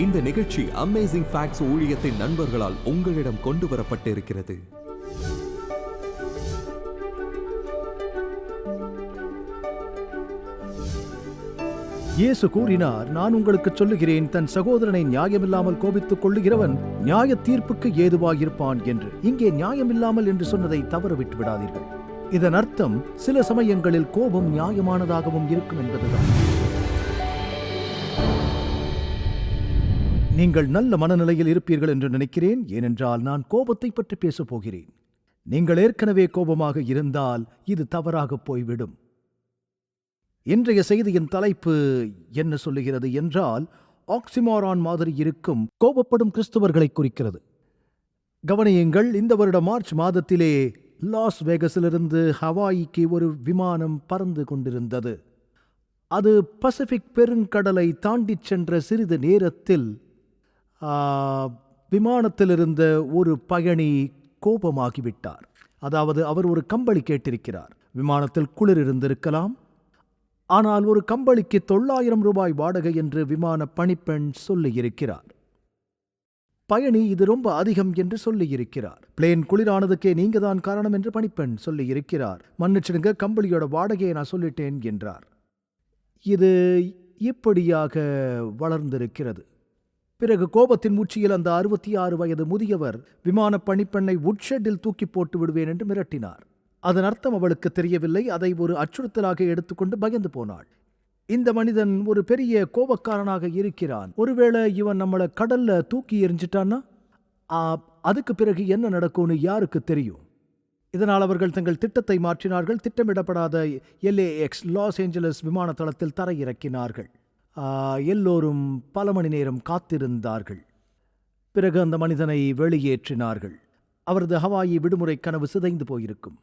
இந்த நிகழ்ச்சி amazing facts ஊழியத்தின் நண்பர்களால் உங்களிடம் கொண்டு வரப்பட்டிருக்கிறது. இயேசு கூறினார் நான் உங்களுக்கு சொல்லுகிறேன் தன் சகோதரனை நியாயமில்லாமல் கோபித்துக் கொள்ளுகிறவன் நியாய தீர்ப்புக்கு ஏதுவாயிருப்பான் என்று. இங்கே நியாயமில்லாமல் என்று சொன்னதை தவற விட்டு விடாதீர்கள் இதன் அர்த்தம் சில சமயங்களில் கோபம் நியாயமானதாகவும் இருக்கும் என்பதுதான். நீங்கள் நல்ல மனநிலையில் இருப்பீர்கள் என்று நினைக்கிறேன். ஏனென்றால் நான் கோபத்தை பற்றி பேசப் போகிறேன். நீங்கள் ஏற்கனவே கோபமாக இருந்தால் இது தவறாக போய்விடும். இன்றைய செய்தியின் தலைப்பு என்ன சொல்லுகிறது என்றால் ஆக்சிமாரான் மாதிரி இருக்கும் கோபப்படும் கிறிஸ்தவர்களை குறிக்கிறது. கவனியுங்கள் இந்த வருட மார்ச் மாதத்திலே லாஸ் வேகஸிலிருந்து ஹவாய்க்கு ஒரு விமானம் பறந்து கொண்டிருந்தது. அது பசிபிக் பெருங்கடலை தாண்டிச் சென்ற சிறிது நேரத்தில் விமானத்திலிருந்த ஒரு பயணி கோபமாகிவிட்டார். அதாவது அவர் ஒரு கம்பளி கேட்டிருக்கிறார். விமானத்தில் குளிர் இருந்திருக்கலாம் ஆனால் ஒரு கம்பளிக்கு தொள்ளாயிரம் ரூபாய் வாடகை என்று விமான பணிப்பெண் சொல்லியிருக்கிறார். பயணி இது ரொம்ப அதிகம் என்று சொல்லியிருக்கிறார். பிளேன் குளிரானதுக்கே நீங்க தான் காரணம் என்று பணிப்பெண் சொல்லியிருக்கிறார். மன்னிச்சிடுங்க கம்பளியோட வாடகையை நான் சொல்லிட்டேன் என்றார். இது இப்படியாக வளர்ந்திருக்கிறது. பிறகு கோபத்தின் உச்சியில் அந்த அறுபத்தி ஆறு வயது முதியவர் விமான பணிப்பெண்ணை உட்ஷெட்டில் தூக்கி போட்டு விடுவேன் என்று மிரட்டினார். அதன் அர்த்தம் அவளுக்கு தெரியவில்லை. அதை ஒரு அச்சுறுத்தலாக எடுத்துக்கொண்டு பயந்து போனாள். இந்த மனிதன் ஒரு பெரிய கோபக்காரனாக இருக்கிறான். ஒருவேளை இவன் நம்மள கடல்ல தூக்கி எரிஞ்சிட்டான்னா அதுக்கு பிறகு என்ன நடக்கும்னு யாருக்கு தெரியும்? இதனால் அவர்கள் தங்கள் திட்டத்தை மாற்றினார்கள். திட்டமிடப்படாத எல்ஏஎக்ஸ் லாஸ் ஏஞ்சலஸ் விமான தளத்தில் தரையிறக்கினார்கள். எல்லோரும் பல மணி நேரம் காத்திருந்தார்கள். பிறகு அந்த மனிதனை வெளியேற்றினார்கள். அவரது ஹவாயி விடுமுறை கனவு சிதைந்து போயிருக்கும்.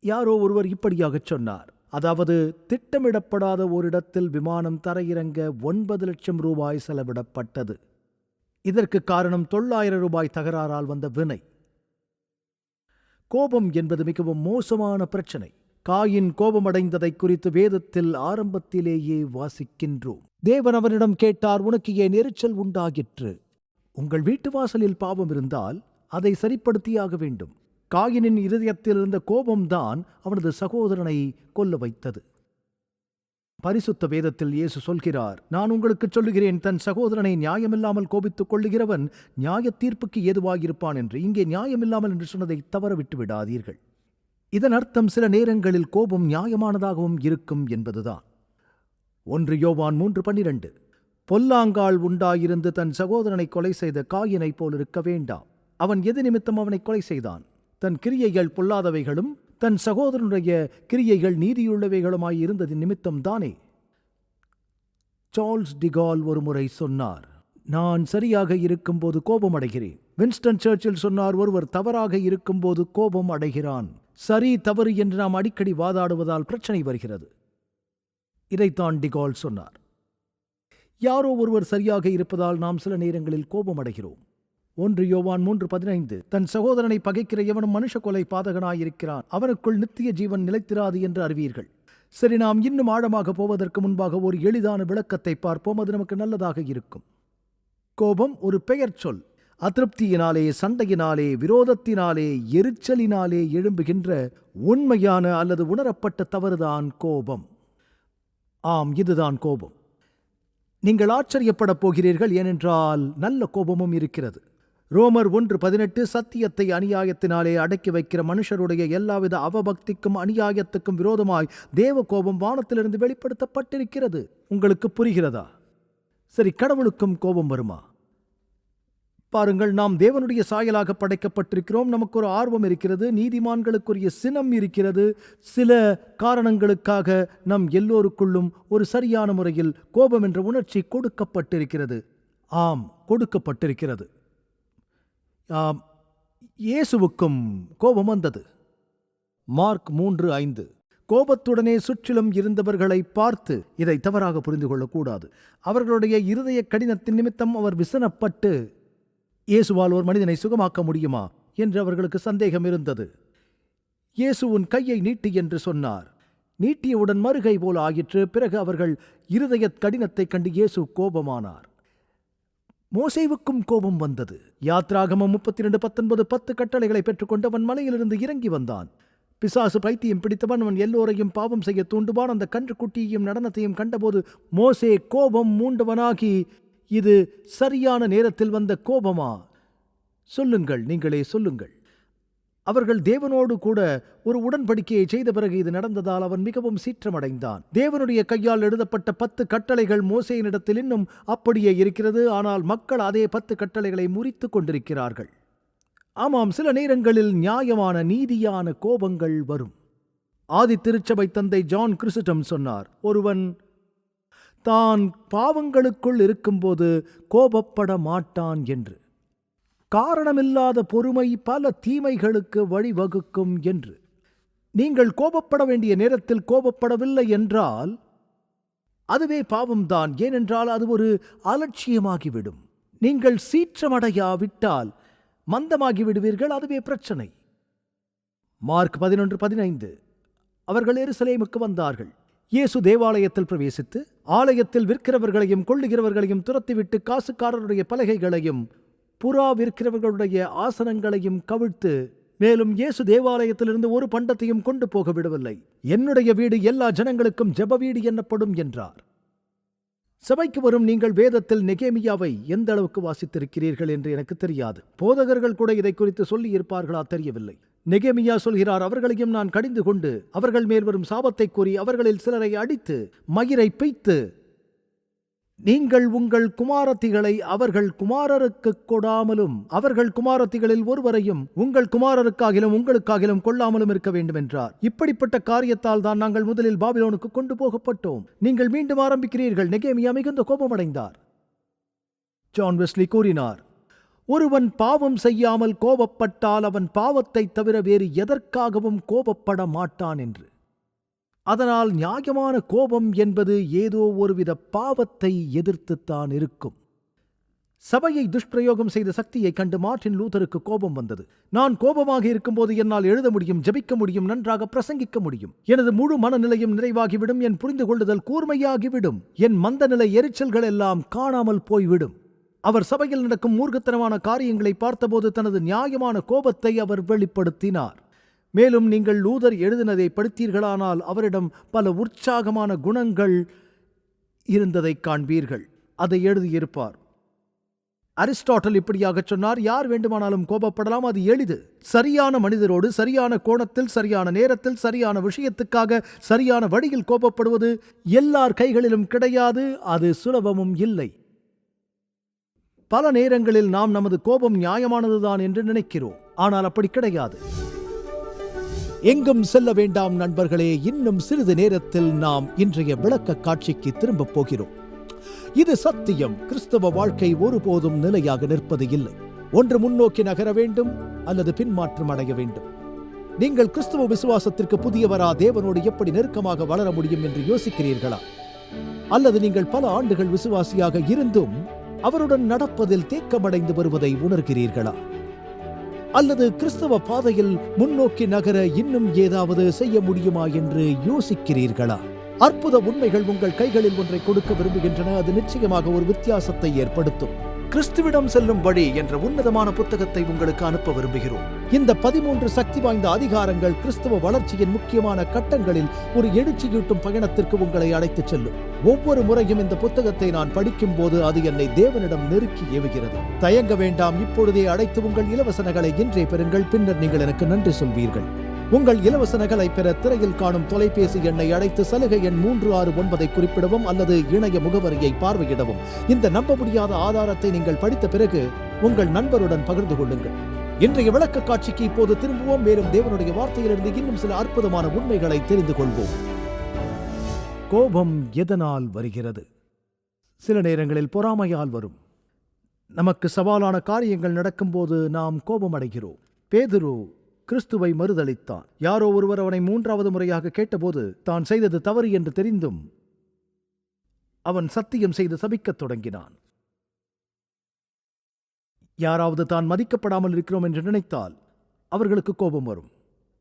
யாரோ ஒருவர் இப்படியாகச் சொன்னார். அதாவது திட்டமிடப்படாத ஓரிடத்தில் விமானம் தரையிறங்க ஒன்பது லட்சம் ரூபாய் செலவிடப்பட்டது. இதற்கு காரணம் தொள்ளாயிரம் ரூபாய் தகராறால் வந்த வினை. கோபம் என்பது மிகவும் மோசமான பிரச்சனை. காயின் கோபமடைந்ததை குறித்து வேதத்தில் ஆரம்பத்திலேயே வாசிக்கின்றோம். தேவன் அவனிடம் கேட்டார் உனக்கு ஏன் எரிச்சல் உண்டாகிற்று உங்கள் வீட்டு வாசலில் பாவம் இருந்தால் அதை சரிப்படுத்தியாக வேண்டும். காயினின் இருதயத்தில் இருந்த கோபம்தான் அவனது சகோதரனை கொல்ல வைத்தது. பரிசுத்த வேதத்தில் இயேசு சொல்கிறார் நான் உங்களுக்கு சொல்லுகிறேன் தன் சகோதரனை நியாயமில்லாமல் கோபித்துக் கொள்ளுகிறவன் நியாய தீர்ப்புக்கு ஏதுவாகியிருப்பான் என்று. இங்கே நியாயமில்லாமல் என்று சொன்னதை தவற விட்டு விடாதீர்கள் இதன் அர்த்தம் சில நேரங்களில் கோபம் நியாயமானதாகவும் இருக்கும் என்பதுதான். ஒன்று யோவான் மூன்று பன்னிரண்டு பொல்லாங்கால் உண்டாயிருந்து தன் சகோதரனை கொலை செய்த காயினைப் போல் இருக்க வேண்டாம். அவன் எது நிமித்தம் அவனை கொலை செய்தான்? தன் கிரியைகள் பொல்லாதவைகளும் தன் சகோதரனுடைய கிரியைகள் நீதியுள்ளவைகளுமாய் இருந்தது நிமித்தம் தானே? சார்ல்ஸ் டிகால் ஒரு முறை சொன்னார் நான் சரியாக இருக்கும்போது கோபம் அடைகிறேன் வின்ஸ்டன் சர்ச்சில் சொன்னார் ஒருவர் தவறாக இருக்கும்போது கோபம் அடைகிறான். சரி தவறு என்று நாம் அடிக்கடி வாதாடுவதால் பிரச்சனை வருகிறது. இதைத்தான் டிகால் சொன்னார். யாரோ ஒருவர் சரியாக இருப்பதால் நாம் சில நேரங்களில் கோபம் அடைகிறோம் ஒன்று யோவான் மூன்று பதினைந்து தன் சகோதரனை பகைக்கிற எவனும் மனுஷ கொலை பாதகனாயிருக்கிறான் அவனுக்குள் நித்திய ஜீவன் நிலைத்திராது என்று அறிவீர்கள். சரி நாம் இன்னும் ஆழமாக போவதற்கு முன்பாக ஒரு எளிதான விளக்கத்தை பார்ப்போம் அது நமக்கு நல்லதாக இருக்கும். கோபம் ஒரு பெயர் சொல். அதிருப்தியினாலே சண்டையினாலே விரோதத்தினாலே எரிச்சலினாலே எழும்புகின்ற உண்மையான அல்லது உணரப்பட்ட தவறுதான் கோபம். ஆம் இதுதான் கோபம். நீங்கள் ஆச்சரியப்படப் போகிறீர்கள் ஏனென்றால் நல்ல கோபமும் இருக்கிறது. ரோமர் ஒன்று பதினெட்டு சத்தியத்தை அநியாயத்தினாலே அடக்கி வைக்கிற மனுஷருடைய எல்லாவித அவபக்திக்கும் அநியாயத்துக்கும் விரோதமாய் தேவ கோபம் வானத்திலிருந்து வெளிப்படுத்தப்பட்டிருக்கிறது. உங்களுக்கு புரிகிறதா? சரி கடவுளுக்கும் கோபம் வருமா? பாருங்கள் நாம் தேவனுடைய சாயலாக படைக்கப்பட்டிருக்கிறோம். நமக்கு ஒரு ஆர்வம் இருக்கிறது நீதிமான்களுக்குரிய சினம் இருக்கிறது. சில காரணங்களுக்காக நம் எல்லோருக்குள்ளும் ஒரு சரியான முறையில் கோபம் என்ற உணர்ச்சி கொடுக்கப்பட்டிருக்கிறது. ஆம் கொடுக்கப்பட்டிருக்கிறது. ஆம் இயேசுவுக்கும் கோபம் வந்தது. மார்க் மூன்று ஐந்து. கோபத்துடனே சுற்றிலும் இருந்தவர்களை பார்த்து இதை தவறாக புரிந்து கொள்ளக்கூடாது அவர்களுடைய இருதய கடினத்தின் நிமித்தம் அவர் விசனப்பட்டு இயேசுவால் ஒரு மனிதனை சுகமாக்க முடியுமா என்று அவர்களுக்கு சந்தேகம் இருந்தது. இயேசு உன் கையை நீட்டி என்று சொன்னார். நீட்டியவுடன் மறுகை போல ஆயிற்று பிறகு அவர்கள் இருதய கடினத்தைக் கண்டு இயேசு கோபமானார். மோசேவுக்கும் கோபம் வந்தது. யாத்ராகமம் முப்பத்தி ரெண்டு பத்தொன்பது பத்து கட்டளைகளை பெற்றுக்கொண்டு அவன் மலையிலிருந்து இறங்கி வந்தான். பிசாசு பைத்தியம் பிடித்தவன் அவன் எல்லோரையும் பாவம் செய்ய தூண்டுவான். அந்த கன்றுக்குட்டியையும் நடனத்தையும் கண்டபோது மோசே கோபம் மூண்டவனாகி இது சரியான நேரத்தில் வந்த கோபமா? சொல்லுங்கள் நீங்களே சொல்லுங்கள். அவர்கள் தேவனோடு கூட ஒரு உடன்படிக்கையை செய்த பிறகு இது நடந்ததால் அவன் மிகவும் சீற்றமடைந்தான். தேவனுடைய கையால் எழுதப்பட்ட பத்து கட்டளைகள் மோசையினிடத்தில் இன்னும் அப்படியே இருக்கிறது ஆனால் மக்கள் அதே பத்து கட்டளைகளை முறித்துக் கொண்டிருக்கிறார்கள். ஆமாம் சில நேரங்களில் நியாயமான நீதியான கோபங்கள் வரும். ஆதி திருச்சபை தந்தை ஜான் கிறிஸ்டம் சொன்னார் ஒருவன் தான் பாவங்களுக்குள் இருக்கும்போது கோபப்பட மாட்டான் என்று. காரணமில்லாத பொறுமை பல தீமைகளுக்கு வழிவகுக்கும் என்று. நீங்கள் கோபப்பட வேண்டிய நேரத்தில் கோபப்படவில்லை என்றால் அதுவே பாவம்தான். ஏனென்றால் அது ஒரு அலட்சியமாகிவிடும். நீங்கள் சீற்றமடையாவிட்டால் மந்தமாகி விடுவீர்கள் அதுவே பிரச்சனை. மார்க் பதினொன்று பதினைந்து. அவர்கள் எருசலேமுக்கு வந்தார்கள். இயேசு தேவாலயத்தில் பிரவேசித்து ஆலயத்தில் விற்கிறவர்களையும் கொள்ளுகிறவர்களையும் துரத்திவிட்டு காசுக்காரருடைய பலகைகளையும் புறா விற்கிறவர்களுடைய ஆசனங்களையும் கவிழ்த்து மேலும் இயேசு தேவாலயத்திலிருந்து ஒரு பண்டத்தையும் கொண்டு போக விடவில்லை. என்னுடைய வீடு எல்லா ஜனங்களுக்கும் ஜெப வீடு என்னப்படும் என்றார். சபைக்கு வரும் நீங்கள் வேதத்தில் நெகேமியாவை எந்த அளவுக்கு வாசித்திருக்கிறீர்கள் என்று எனக்கு தெரியாது. போதகர்கள் கூட இதை குறித்து சொல்லி இருப்பார்களா தெரியவில்லை. நெகேமியா சொல்கிறார் அவர்களையும் நான் கடிந்து கொண்டு அவர்கள் மேல் வரும் சாபத்தை கூறி அவர்களில் சிலரை அடித்து மயிரை பெய்த்து நீங்கள் உங்கள் குமாரத்திகளை அவர்கள் குமாரருக்கு கொடாமலும் அவர்கள் குமாரத்திகளில் ஒருவரையும் உங்கள் குமாரருக்காகிலும் உங்களுக்காகிலும் கொள்ளாமலும் இருக்க வேண்டும் என்றார் இப்படிப்பட்ட காரியத்தால் தான் நாங்கள் முதலில் பாபிலோனுக்கு கொண்டு போகப்பட்டோம். நீங்கள் மீண்டும் ஆரம்பிக்கிறீர்கள். நெகேமியா மிகுந்த கோபமடைந்தார். ஜான் வெஸ்லி கூறினார் ஒருவன் பாவம் செய்யாமல் கோபப்பட்டால் அவன் பாவத்தைத் தவிர வேறு எதற்காகவும் கோபப்பட மாட்டான் என்று. அதனால் நியாயமான கோபம் என்பது ஏதோ ஒருவித பாவத்தை எதிர்த்துத்தான் இருக்கும். சபையை துஷ்பிரயோகம் செய்த சக்தியை கண்டு மார்ட்டின் லூதருக்கு கோபம் வந்தது. நான் கோபமாக இருக்கும்போது என்னால் எழுத முடியும் ஜெபிக்க முடியும் நன்றாக பிரசங்கிக்க முடியும். எனது முழு மனநிலையும் நிறைவாகிவிடும் என் புரிந்து கொள்ளுதல் கூர்மையாகிவிடும். என் மந்தநிலை எரிச்சல்கள் எல்லாம் காணாமல் போய்விடும். அவர் சபையில் நடக்கும் மூர்க்கத்தனமான காரியங்களை பார்த்தபோது தனது நியாயமான கோபத்தை அவர் வெளிப்படுத்தினார். மேலும் நீங்கள் லூதர் எழுதினதை படித்தீர்களானால் அவரிடம் பல உற்சாகமான குணங்கள் இருந்ததைக் காண்பீர்கள். அதை எழுதியிருப்பார். அரிஸ்டாட்டல் இப்படியாக சொன்னார் யார் வேண்டுமானாலும் கோபப்படலாம் அது எளிது. சரியான மனிதரோடு சரியான கோணத்தில் சரியான நேரத்தில் சரியான விஷயத்துக்காக சரியான வழியில் கோபப்படுவது எல்லார் கைகளிலும் கிடையாது அது சுலபமும் இல்லை. பல நேரங்களில் நாம் நமது கோபம் நியாயமானதுதான் என்று நினைக்கிறோம். ஆனால் அப்படி கிடையாது. எங்கும் செல்ல வேண்டாம் நண்பர்களே இன்னும் சிறிது நேரத்தில் நாம் இன்றைய விளக்க காட்சிக்கு திரும்பப் போகிறோம். இது சத்தியம். கிறிஸ்தவ வாழ்க்கை ஒருபோதும் நிலையாக நிற்பது இல்லை. ஒன்று முன்னோக்கி நகர வேண்டும் அல்லது பின்மாற்றம் அடைய வேண்டும். நீங்கள் கிறிஸ்தவ விசுவாசத்திற்கு புதியவரா தேவனோடு எப்படி நெருக்கமாக வளர முடியும் என்று யோசிக்கிறீர்களா? அல்லது நீங்கள் பல ஆண்டுகள் விசுவாசியாக இருந்தும் அவருடன் நடப்பதில் தேக்கமடைந்து வருவதை உணர்கிறீர்களா? அல்லது கிறிஸ்தவ பாதையில் முன்னோக்கி நகர இன்னும் ஏதாவது செய்ய முடியுமா என்று யோசிக்கிறீர்களா? அற்புத உண்மைகள் உங்கள் கைகளில் ஒன்றை கொடுக்க விரும்புகின்றன அது நிச்சயமாக ஒரு வித்தியாசத்தை ஏற்படுத்தும். கிறிஸ்துவிடம் செல்லும் வழி என்ற உன்னதமான புத்தகத்தை உங்களுக்கு அனுப்ப விரும்புகிறோம். இந்த பதிமூன்று சக்தி வாய்ந்த அதிகாரங்கள் கிறிஸ்தவ வளர்ச்சியின் முக்கியமான கட்டங்களில் ஒரு எழுச்சியூட்டும் பயணத்திற்கு உங்களை அழைத்துச் செல்லும். ஒவ்வொரு முறையும் இந்த புத்தகத்தை நான் படிக்கும் போது அது என்னை தேவனிடம் நெருக்கி ஏவுகிறது. தயங்க வேண்டாம் இப்பொழுதே அழைத்து உங்கள் இலவச நகலை இன்றே பெறுங்கள். பின்னர் நீங்கள் எனக்கு நன்றி சொல்வீர்கள். உங்கள் இலவச நகலை பெற திரையில் காணும் தொலைபேசி எண்ணை அழைத்து சலுகை எண் மூன்று ஆறு ஒன்பதை குறிப்பிடவும் அல்லது இணைய முகவரியை பார்வையிடவும். இந்த நம்ப முடியாத ஆதாரத்தை நீங்கள் படித்த பிறகு உங்கள் நண்பருடன் பகிர்ந்து கொள்ளுங்கள். இன்றைய விளக்க காட்சிக்கு இப்போது திரும்புவோம். மேலும் தேவனுடைய வார்த்தையிலிருந்து இன்னும் சில அற்புதமான உண்மைகளை தெரிந்து கொள்வோம். கோபம் எதனால் வருகிறது? சில நேரங்களில் பொறாமையால் வரும். நமக்கு சவாலான காரியங்கள் நடக்கும்போது நாம் கோபமடைகிறோம். பேதுரு கிறிஸ்துவை மறுதளித்தான். யாரோ ஒருவர் அவனை மூன்றாவது முறையாக கேட்டபோது தான் செய்தது தவறு என்று தெரிந்தும் அவன் சத்தியம் செய்து சபிக்கத் தொடங்கினான். யாராவது தான் மதிக்கப்படாமல் இருக்கிறோம் என்று நினைத்தால் அவர்களுக்கு கோபம் வரும்.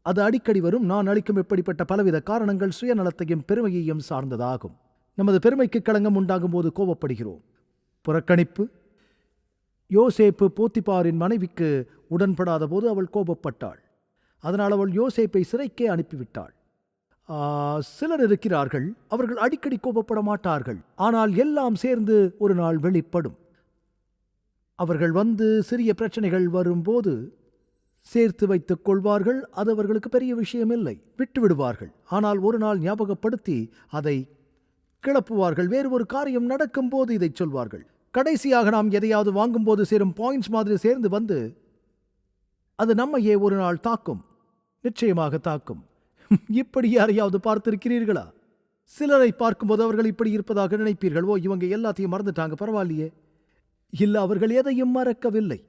அது அடிக்கடி வரும். நான் அளிக்கும் இப்படிப்பட்ட பலவித காரணங்கள் சுயநலத்தையும் பெருமையையும் சார்ந்ததாகும். நமது பெருமைக்கு களங்கம் உண்டாகும் போது கோபப்படுகிறோம். புறக்கணிப்பு. யோசேப்பு போத்திபாரின் மனைவிக்கு உடன்படாத போது அவள் கோபப்பட்டாள். அதனால் அவள் யோசேப்பை சிறைக்கே அனுப்பிவிட்டாள். சிலர் இருக்கிறார்கள் அவர்கள் அடிக்கடி கோபப்பட மாட்டார்கள் ஆனால் எல்லாம் சேர்ந்து ஒரு நாள் வெளிப்படும். அவர்கள் வந்து சிறிய பிரச்சனைகள் வரும்போது சேர்த்து வைத்துக் கொள்வார்கள் அது அவர்களுக்கு பெரிய விஷயமில்லை விட்டு விடுவார்கள் ஆனால் ஒரு நாள் ஞாபகப்படுத்தி அதை கிளப்புவார்கள் வேறு ஒரு காரியம் நடக்கும்போது இதை சொல்வார்கள். கடைசியாக நாம் எதையாவது வாங்கும்போது சேரும் பாயிண்ட்ஸ் மாதிரி சேர்ந்து வந்து அது நம்மையே ஒரு நாள் தாக்கும். நிச்சயமாக தாக்கும். இப்படி யாரையாவது பார்த்திருக்கிறீர்களா? சிலரை பார்க்கும்போது அவர்கள் இப்படி இருப்பதாக நினைப்பீர்கள்? ஓ இவங்க எல்லாத்தையும் மறந்துட்டாங்க பரவாயில்லையே. இல்ல அவர்கள் எதையும் மறக்கவில்லை.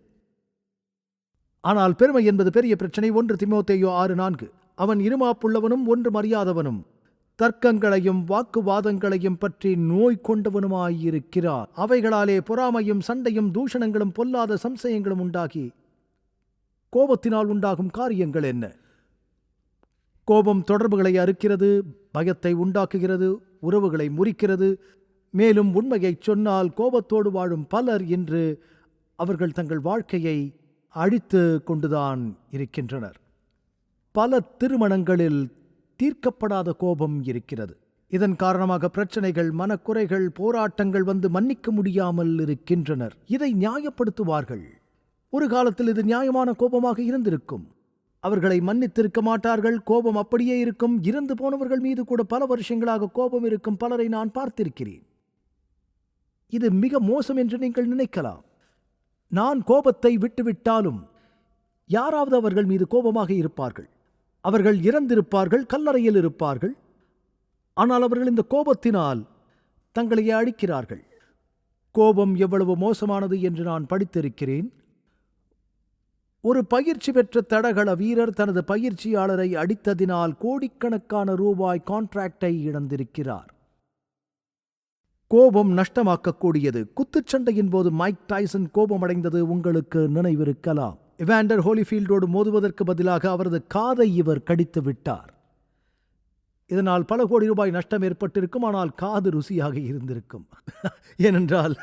ஆனால் பெருமை என்பது பெரிய பிரச்சனை. ஒன்று திமோத்தேயோ ஆறு நான்கு. அவன் இருமாப்புள்ளவனும் ஒன்று மறியாதவனும் தர்க்கங்களையும் வாக்குவாதங்களையும் பற்றி நோய் கொண்டவனுமாயிருக்கிறார் அவைகளாலே பொறாமையும் சண்டையும் தூஷணங்களும் பொல்லாத சம்சயங்களும் உண்டாகி கோபத்தினால் உண்டாகும் காரியங்கள் என்ன? கோபம் தொடர்புகளை அறுக்கிறது பயத்தை உண்டாக்குகிறது உறவுகளை முறிக்கிறது. மேலும் உண்மையைச் சொன்னால் கோபத்தோடு வாழும் பலர் இன்று அவர்கள் தங்கள் வாழ்க்கையை அழித்து கொண்டுதான் இருக்கின்றனர். பல திருமணங்களில் தீர்க்கப்படாத கோபம் இருக்கிறது. இதன் காரணமாக பிரச்சனைகள் மனக்குறைகள் போராட்டங்கள் வந்து மன்னிக்க முடியாமல் இருக்கின்றனர். இதை நியாயப்படுத்துவார்கள். ஒரு காலத்தில் இது நியாயமான கோபமாக இருந்திருக்கும். அவர்களை மன்னித்திருக்க மாட்டார்கள். கோபம் அப்படியே இருக்கும். இறந்து போனவர்கள் மீது கூட பல வருஷங்களாக கோபம் இருக்கும் பலரை நான் பார்த்திருக்கிறேன். இது மிக மோசம் என்று நீங்கள் நினைக்கலாம். நான் கோபத்தை விட்டுவிட்டாலும் யாராவது அவர்கள் மீது கோபமாக இருப்பார்கள். அவர்கள் இறந்திருப்பார்கள் கல்லறையில் இருப்பார்கள். ஆனால் அவர்கள் இந்த கோபத்தினால் தங்களையே அழிக்கிறார்கள். கோபம் எவ்வளவு மோசமானது என்று நான் படித்திருக்கிறேன். ஒரு பயிற்சி பெற்ற தடகள வீரர் தனது பயிற்சியாளரை அடித்ததினால் கோடிக்கணக்கான ரூபாய் கான்ட்ராக்டை இழந்திருக்கிறார். கோபம் நஷ்டமாக்கக்கூடியது. குத்துச்சண்டையின் போது மைக் டைசன் கோபமடைந்தது உங்களுக்கு நினைவிருக்கலாம். இவாண்டர் ஹோலிஃபீல்டோடு மோதுவதற்கு பதிலாக அவரது காதை இவர் கடித்து விட்டார். இதனால் பல கோடி ரூபாய் நஷ்டம் ஏற்பட்டிருக்கும் ஆனால் காது ருசியாக இருந்திருக்கும். ஏனென்றால்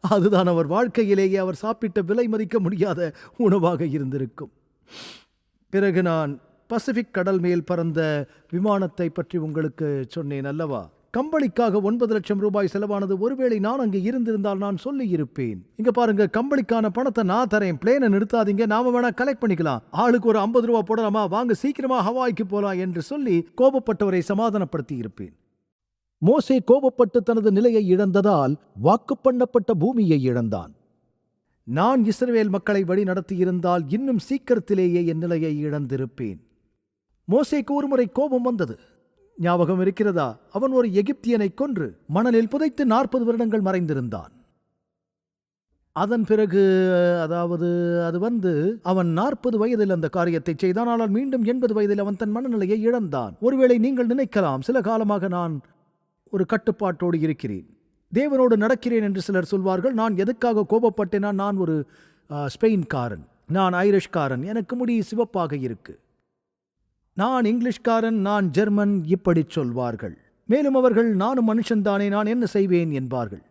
அதுதான் அவர் வாழ்க்கையிலேயே அவர் சாப்பிட்ட விலை மதிக்க முடியாத உணவாக இருந்திருக்கும். பிறகு நான் பசிபிக் கடல் மேல் பறந்த விமானத்தை பற்றி உங்களுக்கு சொன்னேன் அல்லவா? கம்பளிக்காக ஒன்பது லட்சம் ரூபாய் செலவானது ஒருவேளை நான் அங்கே இருந்திருந்தால் நான் சொல்லி இருப்பேன் இங்க பாருங்க கம்பளிக்கான பணத்தை நான் தரேன். பிளேனை நிறுத்தாதீங்க நாம வேணா கலெக்ட் பண்ணிக்கலாம். ஆளுக்கு ஒரு ஐம்பது ரூபா போடலாமா? வாங்க சீக்கிரமா ஹவாய்க்கு போலாம் என்று சொல்லி கோபப்பட்டவரை சமாதானப்படுத்தி இருப்பேன் மோசே கோபப்பட்டு தனது நிலையை இழந்ததால் வாக்கு பண்ணப்பட்ட பூமியை இழந்தான். நான் இஸ்ரேல் மக்களை வழி நடத்தியிருந்தால் இன்னும் சீக்கிரத்திலேயே என் நிலையை இழந்திருப்பேன். மோசேக்கு ஒருமுறை கோபம் வந்தது. ஞாபகம் இருக்கிறதா அவன் ஒரு எகிப்தியனை கொன்று மணலில் புதைத்து நாற்பது வருடங்கள் மறைந்திருந்தான். அதன் பிறகு அதாவது அது வந்து அவன் நாற்பது வயதில் அந்த காரியத்தை செய்தான். ஆனால் மீண்டும் எண்பது வயதில் அவன் தன் மனநிலையை இழந்தான். ஒருவேளை நீங்கள் நினைக்கலாம் சில காலமாக நான் ஒரு கட்டுப்பாட்டோடு இருக்கிறேன். தேவனோடு நடக்கிறேன் என்று சிலர் சொல்வார்கள். நான் எதுக்காக கோபப்பட்டேனா? நான் ஒரு ஸ்பெயின்காரன். நான் ஐரிஷ்காரன். எனக்கு முடி சிவப்பாக இருக்கு. நான் இங்கிலீஷ்காரன் நான் ஜெர்மன் இப்படி சொல்வார்கள். மேலும் அவர்கள் நானும் மனுஷன்தானே நான் என்ன செய்வேன் என்பார்கள்.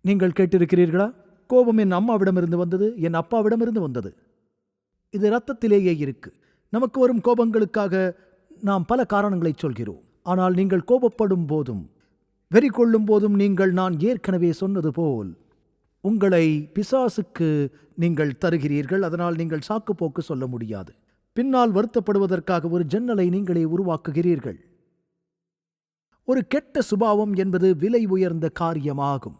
நீங்கள் கேட்டிருக்கிறீர்களா? கோபம் என் அம்மாவிடமிருந்து வந்தது என் அப்பாவிடமிருந்து வந்தது. இது ரத்தத்திலேயே இருக்கு. நமக்கு வரும் கோபங்களுக்காக நாம் பல காரணங்களை சொல்கிறோம். ஆனால் நீங்கள் கோபப்படும் போதும் வெறி கொள்ளும் போதும் நீங்கள் நான் ஏற்கனவே சொன்னது போல் உங்களை பிசாசுக்கு நீங்கள் தருகிறீர்கள். அதனால் நீங்கள் சாக்குப்போக்கு சொல்ல முடியாது. பின்னால் வருத்தப்படுவதற்காக ஒரு ஜன்னலை நீங்களே உருவாக்குகிறீர்கள். ஒரு கெட்ட சுபாவம் என்பது விலை உயர்ந்த காரியமாகும்.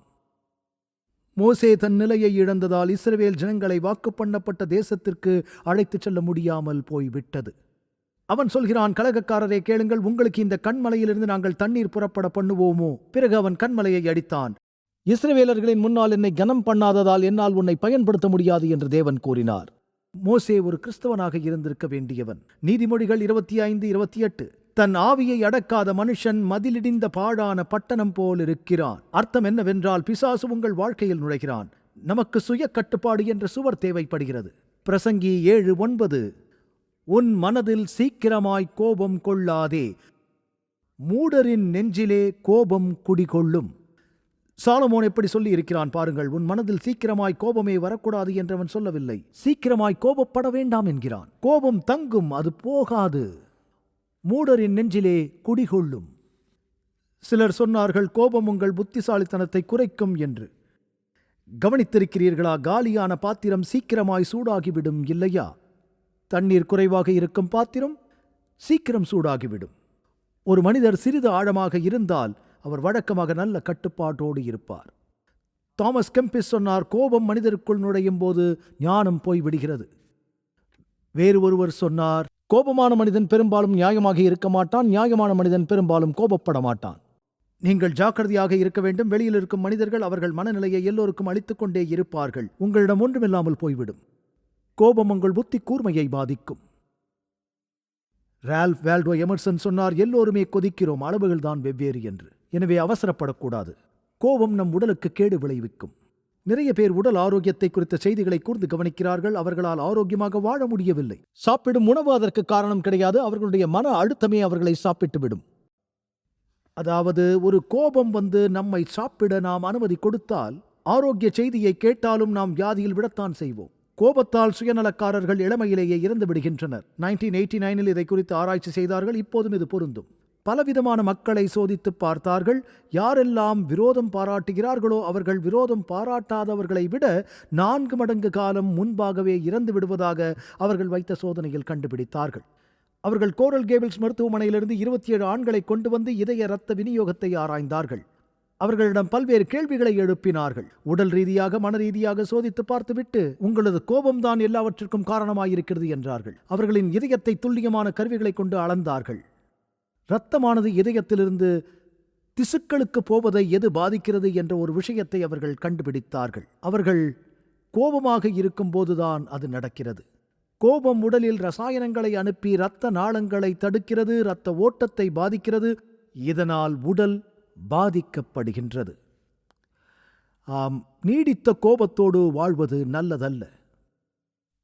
மோசே தன் நிலையை இழந்ததால் இஸ்ரவேல் ஜனங்களை வாக்கு பண்ணப்பட்ட தேசத்திற்கு அழைத்துச் செல்ல முடியாமல் போய்விட்டது. அவன் சொல்கிறான் கலகக்காரரே கேளுங்கள் உங்களுக்கு இந்த கண்மலையிலிருந்து நாங்கள் தண்ணீர் புறப்பட பண்ணுவோமோ? பிறகு அவன் கண்மலையை அடித்தான். இஸ்ரவேலர்களின் முன்னால் என்னை கனம் பண்ணாததால் என்னால் உன்னை பயன்படுத்த முடியாது என்று தேவன் கூறினார். மோசே ஒரு கிறிஸ்தவனாக இருந்திருக்க வேண்டியவன். நீதிமொழிகள் இருபத்தி ஐந்து இருபத்தி எட்டு. தன் ஆவியை அடக்காத மனுஷன் மதிலிடிந்த பாழான பட்டணம் போல் இருக்கிறான். அர்த்தம் என்னவென்றால் பிசாசு உங்கள் வாழ்க்கையில் நுழைகிறான். நமக்கு சுய கட்டுப்பாடு என்ற சுவர் தேவைப்படுகிறது. பிரசங்கி ஏழு ஒன்பது. உன் மனதில் சீக்கிரமாய் கோபம் கொள்ளாதே. மூடரின் நெஞ்சிலே கோபம் குடிகொள்ளும். சாலமோன் எப்படி சொல்லி இருக்கிறான் பாருங்கள் உன் மனதில் சீக்கிரமாய் கோபமே வரக்கூடாது என்றவன் சொல்லவில்லை. சீக்கிரமாய் கோபப்பட வேண்டாம் என்கிறான். கோபம் தங்கும் அது போகாது. மூடரின் நெஞ்சிலே குடிகொள்ளும். சிலர் சொன்னார்கள் கோபம் உங்கள் புத்திசாலித்தனத்தை குறைக்கும் என்று. கவனித்திருக்கிறீர்களா காலியான பாத்திரம் சீக்கிரமாய் சூடாகிவிடும் இல்லையா? தண்ணீர் குறைவாக இருக்கும் பாத்திரம் சீக்கிரம் சூடாகிவிடும். ஒரு மனிதர் சிறிது ஆழமாக இருந்தால் அவர் வழக்கமாக நல்ல கட்டுப்பாட்டோடு இருப்பார். தாமஸ் கெம்பிஸ் சொன்னார் கோபம் மனிதருக்குள் நுழையும் போது ஞானம் போய்விடுகிறது வேறு ஒருவர் சொன்னார் கோபமான மனிதன் பெரும்பாலும் நியாயமாக இருக்க மாட்டான் நியாயமான மனிதன் பெரும்பாலும் கோபப்பட மாட்டான். நீங்கள் ஜாக்கிரதையாக இருக்க வேண்டும் வெளியில் இருக்கும் மனிதர்கள் அவர்கள் மனநிலையை எல்லோருக்கும் அளித்துக் கொண்டே இருப்பார்கள் உங்களிடம் ஒன்றுமில்லாமல் போய்விடும். கோபம் உங்கள் புத்தி கூர்மையை பாதிக்கும். ரால்ஃப் வேல்டோ எமர்சன் சொன்னார் எல்லோருமே கொதிக்கிறோம் அளவுகள் தான் வெவ்வேறு என்று. எனவே அவசரப்படக்கூடாது. கோபம் நம் உடலுக்கு கேடு விளைவிக்கும். நிறைய பேர் உடல் ஆரோக்கியத்தை குறித்த செய்திகளை கூர்ந்து கவனிக்கிறார்கள். அவர்களால் ஆரோக்கியமாக வாழ முடியவில்லை. சாப்பிடும் உணவு அதற்கு காரணம் கிடையாது. அவர்களுடைய மன அழுத்தமே அவர்களை சாப்பிட்டுவிடும். அதாவது ஒரு கோபம் வந்து நம்மை சாப்பிட நாம் அனுமதி கொடுத்தால் ஆரோக்கிய செய்தியை கேட்டாலும் நாம் வியாதியில் விடத்தான் செய்வோம். கோபத்தால் சுயநலக்காரர்கள் இளமையிலேயே இறந்து விடுகின்றனர் நைன்டீன் எயிட்டி நைனில் இதை குறித்து ஆராய்ச்சி செய்தார்கள். இப்போதும் இது பொருந்தும். பலவிதமான மக்களை சோதித்து பார்த்தார்கள். யாரெல்லாம் விரோதம் பாராட்டுகிறார்களோ அவர்கள் விரோதம் பாராட்டாதவர்களை விட நான்கு மடங்கு காலம் முன்பாகவே இறந்து விடுவதாக அவர்கள் வைத்த சோதனையில் கண்டுபிடித்தார்கள். அவர்கள் கோரல் கேபிள்ஸ் மருத்துவமனையிலிருந்து இருபத்தி ஏழு ஆண்களை கொண்டு வந்து இதய இரத்த விநியோகத்தை ஆராய்ந்தார்கள். அவர்களிடம் பல்வேறு கேள்விகளை எழுப்பினார்கள். உடல் ரீதியாக மன ரீதியாக சோதித்து பார்த்துவிட்டு உங்களது கோபம்தான் எல்லாவற்றிற்கும் காரணமாயிருக்கிறது என்றார்கள். அவர்களின் இதயத்தை துல்லியமான கருவிகளை கொண்டு அளந்தார்கள். இரத்தமானது இதயத்திலிருந்து திசுக்களுக்கு போவதை எது பாதிக்கிறது என்ற ஒரு விஷயத்தை அவர்கள் கண்டுபிடித்தார்கள். அவர்கள் கோபமாக இருக்கும்போதுதான் அது நடக்கிறது. கோபம் உடலில் ரசாயனங்களை அனுப்பி இரத்த நாளங்களை தடுக்கிறது இரத்த ஓட்டத்தை பாதிக்கிறது. இதனால் உடல் பாதிக்கப்படுகின்றது. ஆம் நீடித்த கோபத்தோடு வாழ்வது நல்லதல்ல.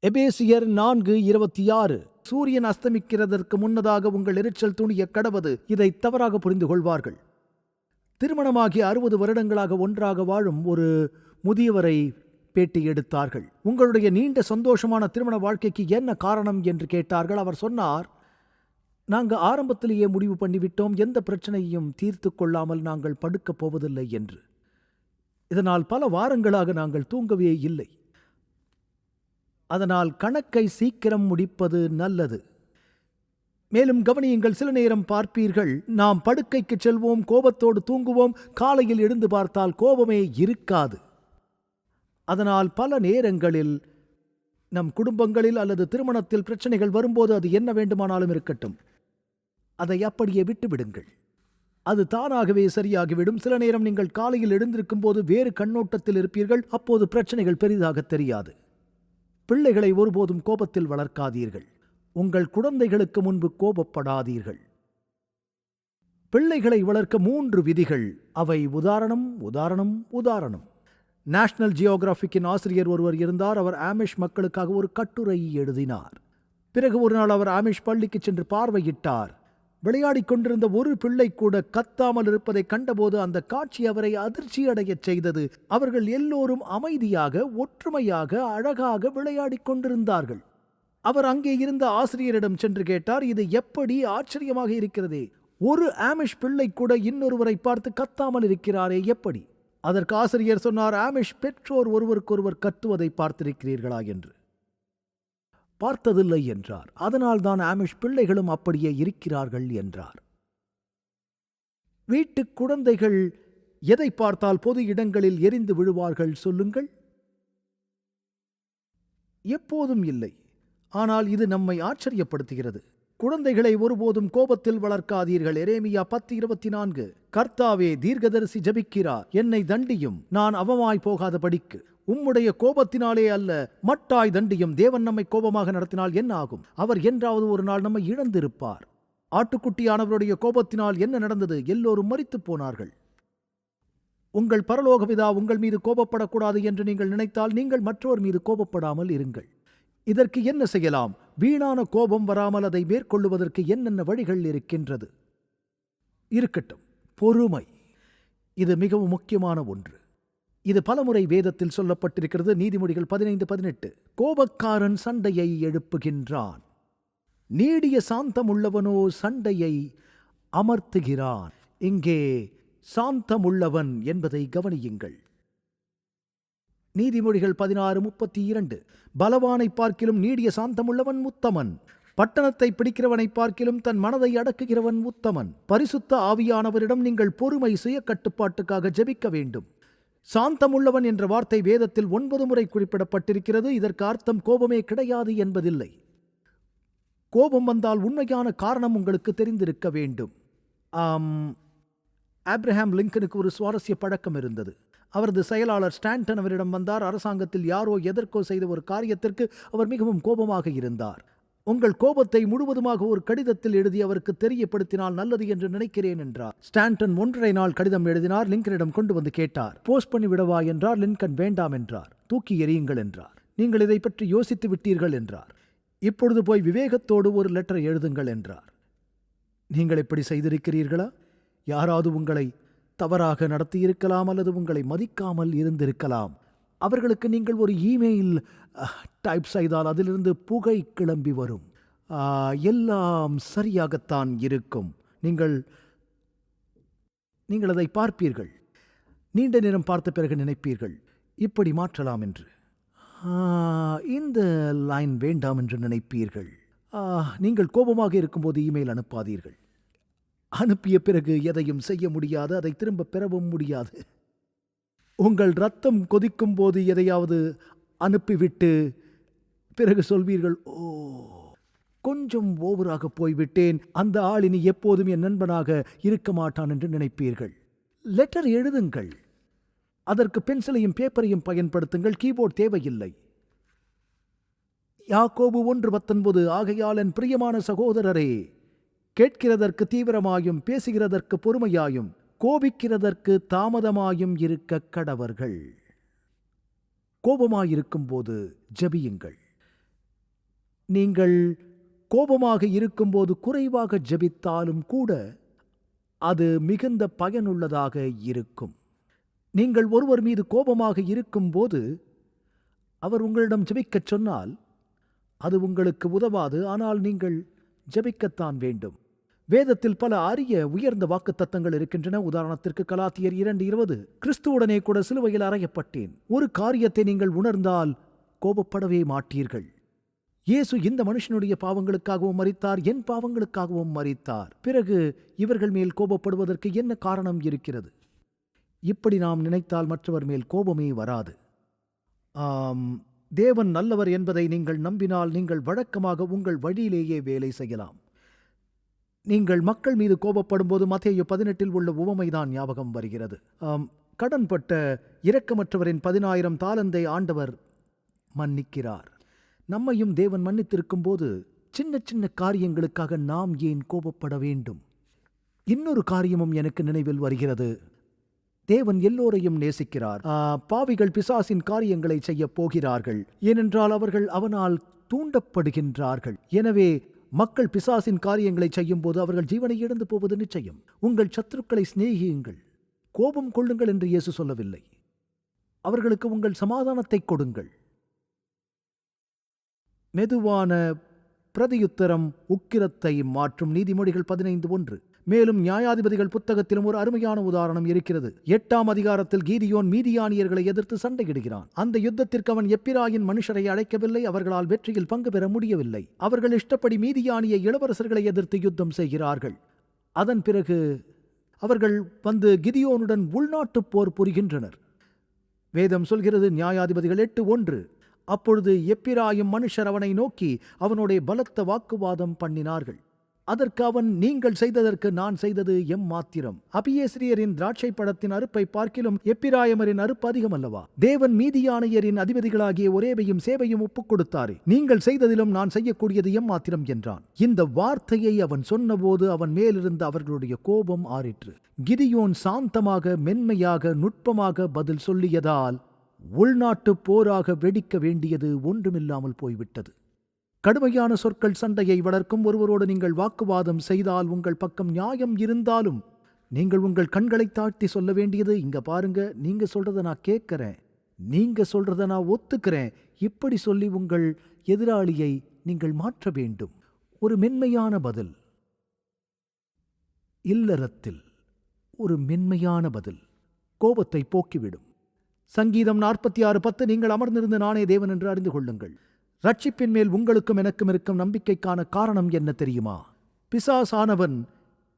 எபேசியர் நான்கு இருபத்தி ஆறு. சூரியன் அஸ்தமிக்கிறதற்கு முன்னதாக உங்கள் எரிச்சல் துணிய கடவது. இதை தவறாக புரிந்து கொள்வார்கள் திருமணமாகி அறுபது வருடங்களாக ஒன்றாக வாழும் ஒரு முதியவரை பேட்டி எடுத்தார்கள். உங்களுடைய நீண்ட சந்தோஷமான திருமண வாழ்க்கைக்கு என்ன காரணம் என்று கேட்டார்கள். அவர் சொன்னார் நாங்கள் ஆரம்பத்திலேயே முடிவு பண்ணிவிட்டோம். எந்த பிரச்சனையையும் தீர்த்து கொள்ளாமல் நாங்கள் படுக்கப் போவதில்லை என்று. இதனால் பல வாரங்களாக நாங்கள் தூங்கவே இல்லை. அதனால் கணக்கை சீக்கிரம் முடிப்பது நல்லது. மேலும் கவனியுங்கள் சில நேரம் பார்ப்பீர்கள் நாம் படுக்கைக்கு செல்வோம் கோபத்தோடு தூங்குவோம் காலையில் எழுந்து பார்த்தால் கோபமே இருக்காது. அதனால் பல நேரங்களில் நம் குடும்பங்களில் அல்லது திருமணத்தில் பிரச்சனைகள் வரும்போது அது என்ன வேண்டுமானாலும் இருக்கட்டும். அதை அப்படியே விட்டுவிடுங்கள். அது தானாகவே சரியாகிவிடும். சில நேரம் நீங்கள் காலையில் எழுந்திருக்கும் போது வேறு கண்ணோட்டத்தில் இருப்பீர்கள் அப்போது பிரச்சனைகள் பெரிதாக தெரியாது. பிள்ளைகளை ஒருபோதும் கோபத்தில் வளர்க்காதீர்கள். உங்கள் குழந்தைகளுக்கு முன்பு கோபப்படாதீர்கள். பிள்ளைகளை வளர்க்க மூன்று விதிகள். அவை உதாரணம் உதாரணம் உதாரணம். நேஷனல் ஜியோகிராஃபிக்கின் ஆசிரியர் ஒருவர் இருந்தார். அவர் ஆமிஷ் மக்களுக்காக ஒரு கட்டுரை எழுதினார். பிறகு ஒரு நாள் அவர் ஆமிஷ் பள்ளிக்கு சென்று பார்வையிட்டார். விளையாடிக் கொண்டிருந்த ஒரு பிள்ளை கூட கத்தாமல் இருப்பதை கண்டபோது அந்த காட்சி அவரை அதிர்ச்சி அடையச் செய்தது. அவர்கள் எல்லோரும் அமைதியாக ஒற்றுமையாக அழகாக விளையாடிக் கொண்டிருந்தார்கள். அவர் அங்கே இருந்த ஆசிரியரிடம் சென்று கேட்டார் இது எப்படி ஆச்சரியமாக இருக்கிறதே? ஒரு ஆமிஷ் பிள்ளை கூட இன்னொருவரை பார்த்து கத்தாமல் இருக்கிறாரே எப்படி? அதற்கு ஆசிரியர் சொன்னார் ஆமிஷ் பெற்றோர் ஒருவருக்கொருவர் கத்துவதை பார்த்திருக்கிறீர்களா? என்று. பார்த்ததில்லை என்றார். அதனால்தான் ஆமிஷ் பிள்ளைகளும் அப்படியே இருக்கிறார்கள் என்றார். வீட்டு குழந்தைகள் எதை பார்த்தால் பொது இடங்களில் எரிந்து விழுவார்கள் சொல்லுங்கள். எப்போதும் இல்லை. ஆனால் இது நம்மை ஆச்சரியப்படுத்துகிறது. குழந்தைகளை ஒருபோதும் கோபத்தில் வளர்க்காதீர்கள். எரேமியா பத்து இருபத்தி நான்கு. கர்த்தாவே தீர்க்கதரிசி ஜபிக்கிறார். என்னை தண்டியும். நான் அவமாய் போகாதபடிக்கு. உம்முடைய கோபத்தினாலே அல்ல மட்டாய் தண்டியும் தேவன் நம்மை கோபமாக நடத்தினால் என்ன ஆகும்? அவர் என்றாவது ஒரு நாள் நம்மை இழந்திருப்பார். ஆட்டுக்குட்டியானவருடைய கோபத்தினால் என்ன நடந்தது? எல்லோரும் மறித்துப் போனார்கள். உங்கள் பரலோகபிதா உங்கள் மீது கோபப்படக்கூடாது என்று நீங்கள் நினைத்தால் நீங்கள் மற்றவர் மீது கோபப்படாமல் இருங்கள். இதற்கு என்ன செய்யலாம்? வீணான கோபம் வராமல் அதை மேற்கொள்ளுவதற்கு என்னென்ன வழிகள் இருக்கின்றது? இருக்கட்டும். பொறுமை. இது மிகவும் முக்கியமான ஒன்று. இது பலமுறை வேதத்தில் சொல்லப்பட்டிருக்கிறது. நீதிமொழிகள் பதினைந்து பதினெட்டு. கோபக்காரன் சண்டையை எழுப்புகின்றான். நீடிய சாந்தமுள்ளவனோ சண்டையை அமர்த்துகிறான். இங்கே சாந்தமுள்ளவன் என்பதை கவனியுங்கள். நீதிமொழிகள் பதினாறு முப்பத்தி இரண்டு பலவானை பார்க்கிலும் நீடிய சாந்தமுள்ளவன் உத்தமன். பட்டணத்தை பிடிக்கிறவனை பார்க்கிலும் தன் மனதை அடக்குகிறவன் உத்தமன். பரிசுத்த ஆவியானவரிடம் நீங்கள் பொறுமை சுய கட்டுப்பாட்டுக்காக ஜெபிக்க வேண்டும். சாந்தமுள்ளவன் என்ற வார்த்தை வேதத்தில் ஒன்பது முறை குறிப்பிடப்பட்டிருக்கிறது. இதற்கு அர்த்தம் கோபமே கிடையாது என்பதில்லை. கோபம் வந்தால் உண்மையான காரணம் உங்களுக்கு தெரிந்திருக்க வேண்டும். ஆம் ஆப்ரஹாம் லிங்கனுக்கு ஒரு சுவாரஸ்ய பழக்கம் இருந்தது. அவரது செயலாளர் ஸ்டான்டன் அவரிடம் வந்தார். அரசாங்கத்தில் யாரோ எதற்கோ செய்த ஒரு காரியத்திற்கு அவர் மிகவும் கோபமாக இருந்தார். உங்கள் கோபத்தை முழுவதுமாக ஒரு கடிதத்தில் எழுதி அவருக்கு தெரியப்படுத்தினால் நல்லது என்று நினைக்கிறேன் என்றார். ஸ்டான்டன் ஒன்றரை நாள் கடிதம் எழுதினார் லிங்கனிடம் கொண்டு வந்து கேட்டார். போஸ்ட் பண்ணி விடவா? என்றார் லிங்கன் வேண்டாம் என்றார். தூக்கி எறியுங்கள் என்றார். நீங்கள் இதை பற்றி யோசித்து விட்டீர்கள் என்றார். இப்பொழுது போய் விவேகத்தோடு ஒரு லெட்டர் எழுதுங்கள் என்றார். நீங்கள் இப்படி செய்திருக்கிறீர்களா? யாராவது உங்களை தவறாக நடத்தியிருக்கலாம் அல்லது உங்களை மதிக்காமல் இருந்திருக்கலாம். அவர்களுக்கு நீங்கள் ஒரு இமெயில் டைப் செய்தால் அதிலிருந்து புகை கிளம்பி வரும். எல்லாம் சரியாகத்தான் இருக்கும். நீங்கள் நீங்கள் அதை பார்ப்பீர்கள். நீண்ட நேரம் பார்த்த பிறகு நினைப்பீர்கள். இப்படி மாற்றலாம் என்று. இந்த லைன் வேண்டாம் என்று நினைப்பீர்கள். நீங்கள் கோபமாக இருக்கும்போது இமெயில் அனுப்பாதீர்கள். அனுப்பிய பிறகு எதையும் செய்ய முடியாது அதை திரும்ப பெறவும் முடியாது. உங்கள் ரத்தம் கொதிக்கும் போது எதையாவது அனுப்பிவிட்டு பிறகு சொல்வீர்கள் ஓ கொஞ்சம் ஓவராக போய்விட்டேன். அந்த ஆள் இனி எப்போதும் என் நண்பனாக இருக்க மாட்டான் என்று நினைப்பீர்கள். லெட்டர் எழுதுங்கள். அதற்கு பென்சிலையும் பேப்பரையும் பயன்படுத்துங்கள். கீபோர்ட் தேவையில்லை. யாக்கோபு ஒன்று பத்தொன்பது ஆகையால் என் பிரியமான சகோதரரே கேட்கிறதற்கு தீவிரமாயும் பேசுகிறதற்கு பொறுமையாயும் கோபிக்கிறதற்கு தாமதமாயும் இருக்க கடவர்கள். கோபமாயிருக்கும்போது ஜெபியுங்கள். நீங்கள் கோபமாக இருக்கும்போது குறைவாக ஜபித்தாலும் கூட அது மிகுந்த பயனுள்ளதாக இருக்கும். நீங்கள் ஒருவர் மீது கோபமாக இருக்கும்போது அவர் உங்களிடம் ஜெபிக்கச் சொன்னால் அது உங்களுக்கு உதவாது ஆனால் நீங்கள் ஜெபிக்கத்தான் வேண்டும். வேதத்தில் பல அரிய உயர்ந்த வாக்குத்தத்தங்கள் இருக்கின்றன. உதாரணத்திற்கு கலாத்தியர் இரண்டு இருபது கிறிஸ்துவுடனே கூட சிலுவையில் அறையப்பட்டேன். ஒரு காரியத்தை நீங்கள் உணர்ந்தால் கோபப்படவே மாட்டீர்கள். இயேசு இந்த மனுஷனுடைய பாவங்களுக்காகவும் மறித்தார் என் பாவங்களுக்காகவும் மறித்தார் பிறகு இவர்கள் மேல் கோபப்படுவதற்கு என்ன காரணம் இருக்கிறது? இப்படி நாம் நினைத்தால் மற்றவர் மேல் கோபமே வராது. ஆம் தேவன் நல்லவர் என்பதை நீங்கள் நம்பினால் நீங்கள் வழக்கமாக உங்கள் வழியிலேயே வேலை செய்யலாம். நீங்கள் மக்கள் மீது கோபப்படும் போது மத்தேயு பதினெட்டில் உள்ள உவமைதான் ஞாபகம் வருகிறது. ஆம், கடன்பட்ட இரக்கமற்றவரின் பதினாயிரம் தாளந்தை ஆண்டவர் மன்னிக்கிறார். நம்மையும் தேவன் மன்னித்திருக்கும் போது சின்ன சின்ன காரியங்களுக்காக நாம் ஏன் கோபப்பட வேண்டும்? இன்னொரு காரியமும் எனக்கு நினைவில் வருகிறது. தேவன் எல்லோரையும் நேசிக்கிறார். பாவிகள் பிசாசின் காரியங்களை செய்யப் போகிறார்கள். ஏனென்றால் அவர்கள் அவனால் தூண்டப்படுகின்றார்கள். எனவே மக்கள் பிசாசின் காரியங்களை செய்யும்போது அவர்கள் ஜீவனை இழந்து போவது நிச்சயம். உங்கள் சத்துருக்களை சிநேகியுங்கள். கோபம் கொள்ளுங்கள் என்று இயேசு சொல்லவில்லை. அவர்களுக்கு உங்கள் சமாதானத்தை கொடுங்கள். மெதுவான பிரதியுத்தரம் உக்கிரத்தை மாற்றும் நீதிமொழிகள் பதினைந்து ஒன்று. மேலும் நியாயாதிபதிகள் புத்தகத்திலும் ஒரு அருமையான உதாரணம் இருக்கிறது. எட்டாம் அதிகாரத்தில் கீதியோன் மீதியானியர்களை எதிர்த்து சண்டையிடுகிறான். அந்த யுத்தத்திற்கு அவன் எப்பிராயின் மனுஷரை அழைக்கவில்லை அவர்களால் வெற்றியில் பங்கு பெற முடியவில்லை. அவர்கள் இஷ்டப்படி மீதியானிய இளவரசர்களை எதிர்த்து யுத்தம் செய்கிறார்கள். அதன் பிறகு அவர்கள் வந்து கிதியோனுடன் உள்நாட்டுப் போர் புரிகின்றனர். வேதம் சொல்கிறது நியாயாதிபதிகள் எட்டு ஒன்று அப்பொழுது எப்பிராயும் மனுஷர் அவனை நோக்கி அவனுடைய பலத்த வாக்குவாதம் பண்ணினார்கள். அதற்கு அவன் நீங்கள் செய்ததற்கு நான் செய்தது எம் மாத்திரம். அபியேஸ்ரியரின் திராட்சை படத்தின் அறுப்பை பார்க்கிலும் எப்பிராயமரின் அறுப்பு அதிகம் அல்லவா தேவன் மீதியானையரின் அதிபதிகளாகிய ஒரேவையும் சேவையும் ஒப்புக் கொடுத்தாரே. நீங்கள் செய்ததிலும் நான் செய்யக்கூடியது எம் மாத்திரம் என்றான். இந்த வார்த்தையை அவன் சொன்னபோது அவன் மேலிருந்த அவர்களுடைய கோபம் ஆறிற்று. கிதியோன் சாந்தமாக மென்மையாக நுட்பமாக பதில் சொல்லியதால் உள்நாட்டுப் போராக வெடிக்க வேண்டியது ஒன்றுமில்லாமல் போய்விட்டது. கடுமையான சொற்கள் சண்டையை வளர்க்கும் ஒருவரோடு நீங்கள் வாக்குவாதம் செய்தால் உங்கள் பக்கம் நியாயம் இருந்தாலும் நீங்கள் உங்கள் கண்களை தாழ்த்தி சொல்ல வேண்டியது இங்க பாருங்க நீங்க சொல்றத நான் கேட்கறேன். நீங்க சொல்றத நான் ஒத்துக்கிறேன். இப்படி சொல்லி உங்கள் எதிராளியை நீங்கள் மாற்ற வேண்டும். ஒரு மென்மையான பதில். இல்லறத்தில் ஒரு மென்மையான பதில். கோபத்தை போக்கிவிடும். சங்கீதம் நாற்பத்தி ஆறு பத்து நீங்கள் அமர்ந்திருந்து நானே தேவன் என்று அறிந்து கொள்ளுங்கள். ரட்சிப்பின் மேல் உங்களுக்கும் எனக்கும் இருக்கும் நம்பிக்கைக்கான காரணம் என்ன தெரியுமா? பிசாசானவன்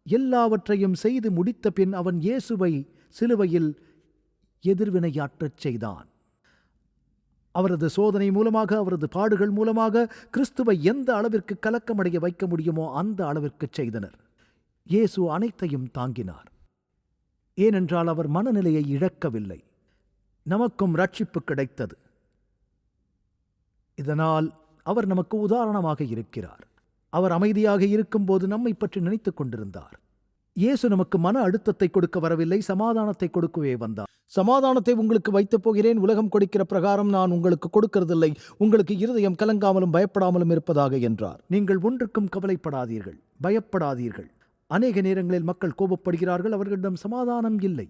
எல்லாவற்றையும் செய்து முடித்த பின் அவன் இயேசுவை சிலுவையில் எதிர்வினையாற்றச் செய்தான். அவரது சோதனை மூலமாக அவரது பாடுகள் மூலமாக கிறிஸ்துவை எந்த அளவிற்கு கலக்கமடைய வைக்க முடியுமோ அந்த அளவிற்கு செய்தனர். இயேசு அனைத்தையும் தாங்கினார். ஏனென்றால் அவர் மனநிலையை இழக்கவில்லை. நமக்கும் ரட்சிப்பு கிடைத்தது. இதனால் அவர் நமக்கு உதாரணமாக இருக்கிறார். அவர் அமைதியாக இருக்கும்போது நம்மை பற்றி நினைத்துக் கொண்டிருந்தார். இயேசு நமக்கு மன அழுத்தத்தை கொடுக்க வரவில்லை சமாதானத்தை கொடுக்கவே வந்தார். சமாதானத்தை உங்களுக்கு வைத்துப் போகிறேன் உலகம் கொடுக்கிற பிரகாரம் நான் உங்களுக்கு கொடுக்கிறதில்லை உங்களுக்கு இருதயம் கலங்காமலும் பயப்படாமலும் இருப்பதாக என்றார். நீங்கள் ஒன்றுக்கும் கவலைப்படாதீர்கள் பயப்படாதீர்கள். அநேக நேரங்களில் மக்கள் கோபப்படுகிறார்கள் அவர்களிடம் சமாதானம் இல்லை.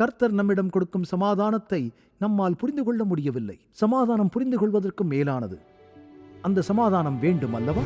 கர்த்தர் நம்மிடம் கொடுக்கும் சமாதானத்தை நம்மால் புரிந்து கொள்ள முடியவில்லை. சமாதானம் புரிந்து கொள்வதற்கும் மேலானது. அந்த சமாதானம் வேண்டும் அல்லவா?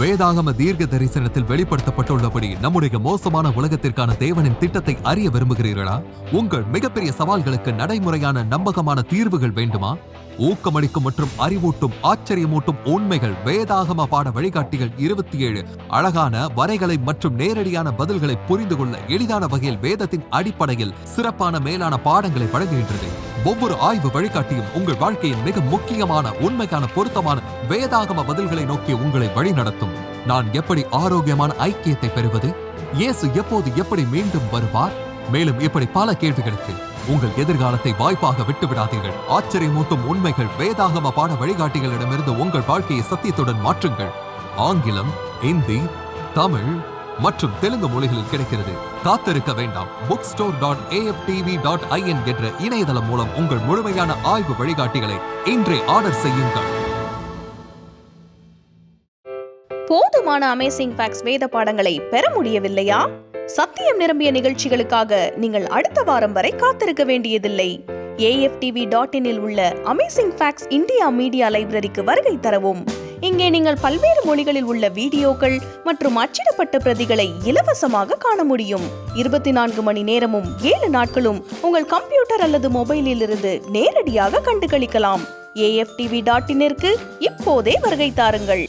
வேதாகம தீர்க்க தரிசனத்தில் வெளிப்படுத்தப்பட்டுள்ளபடி நம்முடைய மோசமான உலகத்திற்கான தேவனின் திட்டத்தை அறிய விரும்புகிறீர்களா? உங்கள் மிகப்பெரிய சவால்களுக்கு நடைமுறையான நம்பகமான தீர்வுகள் வேண்டுமா? ஊக்கமளிக்கும் மற்றும் அறிவூட்டும் ஆச்சரியமூட்டும் உண்மைகள் வேதாகம பாட வழிகாட்டிகள் இருபத்தி ஏழு அழகான வரைகளை மற்றும் நேரடியான பதில்களை புரிந்து கொள்ள எளிதான வகையில் வேதத்தின் அடிப்படையில் சிறப்பான மேலான பாடங்களை வழங்குகின்றது. ஒவ்வொரு ஆய்வு வழிகாட்டியும் உங்கள் வாழ்க்கையின் மிக முக்கியமான உண்மைக்கான பொருத்தமான வேதாகம பதில்களை நோக்கி உங்களை வழிநடத்தும். நான் எப்படி ஆரோக்கியமான ஐக்கியத்தை பெறுவது? இயேசு எப்போது எப்படி மீண்டும் வருவார்? மேலும் இப்படி பல கேள்விகளுக்கு உங்கள் எதிர்காலத்தை வாய்ப்பாக விட்டுவிடாதீர்கள். ஆச்சரியமூட்டும் உண்மைகள் வேதாகம பாட வழிகாட்டிகளிடமிருந்து உங்கள் வாழ்க்கையை சத்தியத்துடன் மாற்றுங்கள். ஆங்கிலம் இந்தி தமிழ் மற்றும் தெலுங்கு மொழிகளில் கிடைக்கிறது. காத்திருக்க வேண்டாம். Book store dot AFTV dot IN என்ற இணையதளம் மூலம் உங்கள் முழுமையான ஆய்வு வழிகாட்டிகளை இன்றே ஆர்டர் செய்யுங்கள். போதுமான அமேசிங் ஃபேக்ட்ஸ் வேத பாடங்களை பெற முடியவில்லையா? சத்தியம் நிரம்பிய நிகழ்ச்சிகளுக்காக நீங்கள் அடுத்த வாரம் வரை காத்திருக்க வேண்டியதில்லை. ஏஎஃப்டிவி டாட் இனில் உள்ள அமேசிங் ஃபேக்ட்ஸ் இந்தியா மீடியா லைப்ரரிக்கு வருகை தரவும். இங்கே நீங்கள் பல்வேறு மொழிகளில் உள்ள வீடியோக்கள் மற்றும் அச்சிடப்பட்ட பிரதிகளை இலவசமாக காண முடியும். இருபத்தி நான்கு மணி நேரமும் ஏழு நாட்களும் உங்கள் கம்ப்யூட்டர் அல்லது மொபைலில் இருந்து நேரடியாக கண்டுகளிக்கலாம். ஏஎஃப்டிவி டாட் இனிற்கு இப்போதே வருகை தாருங்கள்.